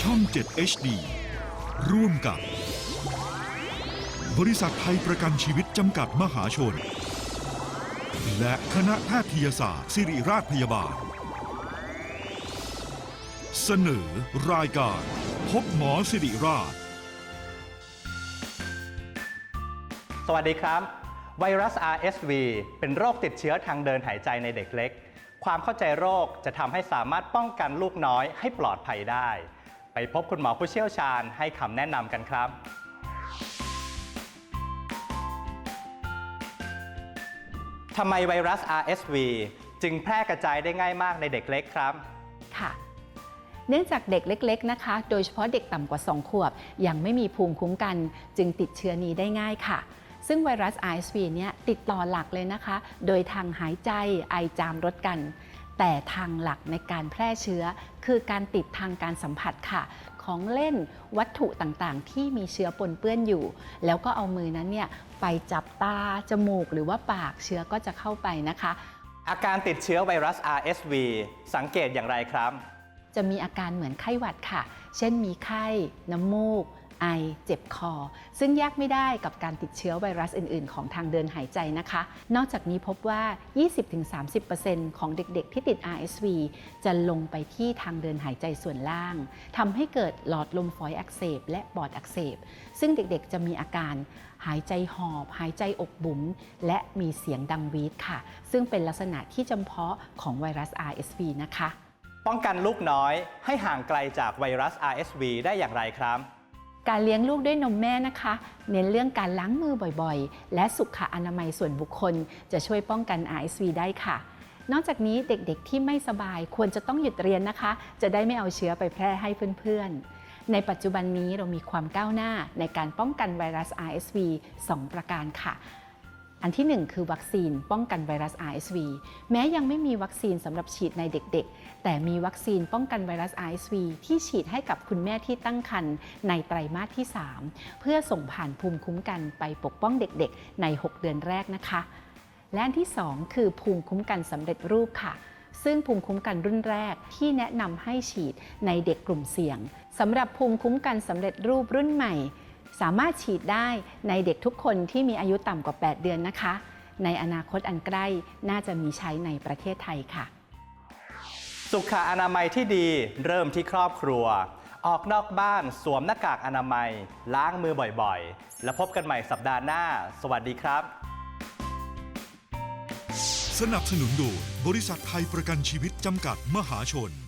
ช่อง 7 HD ร่วมกับ บริษัทไทยประกันชีวิตจำกัดมหาชน และคณะแพทยศาสตร์ ศิริราชพยาบาล เสนอรายการ พบหมอสิริราช สวัสดีครับ ไวรัส RSV เป็นโรคติดเชื้อทางเดินหายใจในเด็กเล็ก ความเข้าใจโรคจะทำให้สามารถป้องกันลูกน้อยให้ปลอดภัยได้ ไปพบคุณหมอผู้เชี่ยวชาญให้คำแนะนำกันครับ ทำไมไวรัส RSV จึงแพร่กระจายได้ง่ายมากในเด็กเล็กครับ ค่ะ เนื่องจากเด็กเล็ก ๆ นะคะ โดยเฉพาะเด็กต่ำกว่า 2 ขวบ ยังไม่มีภูมิคุ้มกัน จึงติดเชื้อนี้ได้ง่ายค่ะ ซึ่งไวรัส RSV เนี่ยติดต่อหลักเลยนะคะ โดยทางหายใจไอจามรดกัน แต่ทางหลักในการแพร่เชื้อ คือการติดทางการสัมผัสค่ะ ของเล่นวัตถุต่างๆ ที่มีเชื้อปนเปื้อนอยู่ แล้วก็เอามือนั้นเนี่ยไปจับตา จมูกหรือว่าปากเชื้อก็จะเข้าไปนะคะ อาการติดเชื้อไวรัส RSV สังเกตอย่างไรครับ จะมีอาการเหมือนไข้หวัดค่ะ เช่นมีไข้ น้ำมูก ไอ เจ็บคอ ซึ่งแยกไม่ได้กับการติดเชื้อไวรัสอื่น ๆ ของทางเดินหายใจนะคะ นอกจากนี้พบว่า 20-30%ของเด็ก ๆ ที่ติด RSV จะลงไปที่ทางเดินหายใจส่วนล่างทำให้เกิดหลอดลมฝอยอักเสบ และปอดอักเสบ ซึ่งเด็ก ๆ จะมีอาการหายใจหอบ หายใจอกบุ๋ม และมีเสียงดังวีดค่ะ ซึ่งเป็นลักษณะที่จำเพาะของไวรัส RSV นะคะ ป้องกันลูกน้อยให้ห่างไกลจากไวรัส RSV ได้อย่างไรครับ การเลี้ยงลูกด้วยนมแม่นะคะ เน้นเรื่องการล้างมือบ่อยๆ และสุขอนามัยส่วนบุคคล จะช่วยป้องกัน RSV ได้ค่ะ นอกจากนี้เด็กๆที่ไม่สบายควรจะต้องหยุดเรียนนะคะ จะได้ไม่เอาเชื้อไปแพร่ให้เพื่อนๆ ในปัจจุบันนี้เรามีความก้าวหน้าในการป้องกันไวรัส RSV 2 ประการค่ะ อันที่ 1 คือวัคซีนป้องกันไวรัส RSV แม้ยังไม่มีวัคซีนสำหรับฉีดในเด็กๆ แต่มีวัคซีนป้องกันไวรัส RSV ที่ฉีดให้กับคุณแม่ที่ตั้งครรภ์ในไตรมาสที่ 3 เพื่อส่งผ่านภูมิคุ้มกันไปปกป้องเด็กๆ ใน 6 เดือนแรกนะคะ และอันที่ 2 คือภูมิคุ้มกันสำเร็จรูปค่ะซึ่งภูมิคุ้มกันรุ่นแรกที่แนะนำให้ฉีดในเด็กกลุ่มเสี่ยงสำหรับภูมิคุ้มกันสำเร็จรูปรุ่นใหม่ สามารถฉีดได้ในเด็กทุกคนที่มีอายุต่ำกว่า 8 เดือนนะคะ ในอนาคตอันใกล้น่าจะมีใช้ในประเทศไทยค่ะ สุขอนามัยที่ดีเริ่มที่ครอบครัว ออกนอกบ้านสวมหน้ากากอนามัย ล้างมือบ่อยๆ แล้วพบกันใหม่สัปดาห์หน้า สวัสดีครับ สนับสนุนโดยบริษัทไทยประกันชีวิตจำกัดมหาชน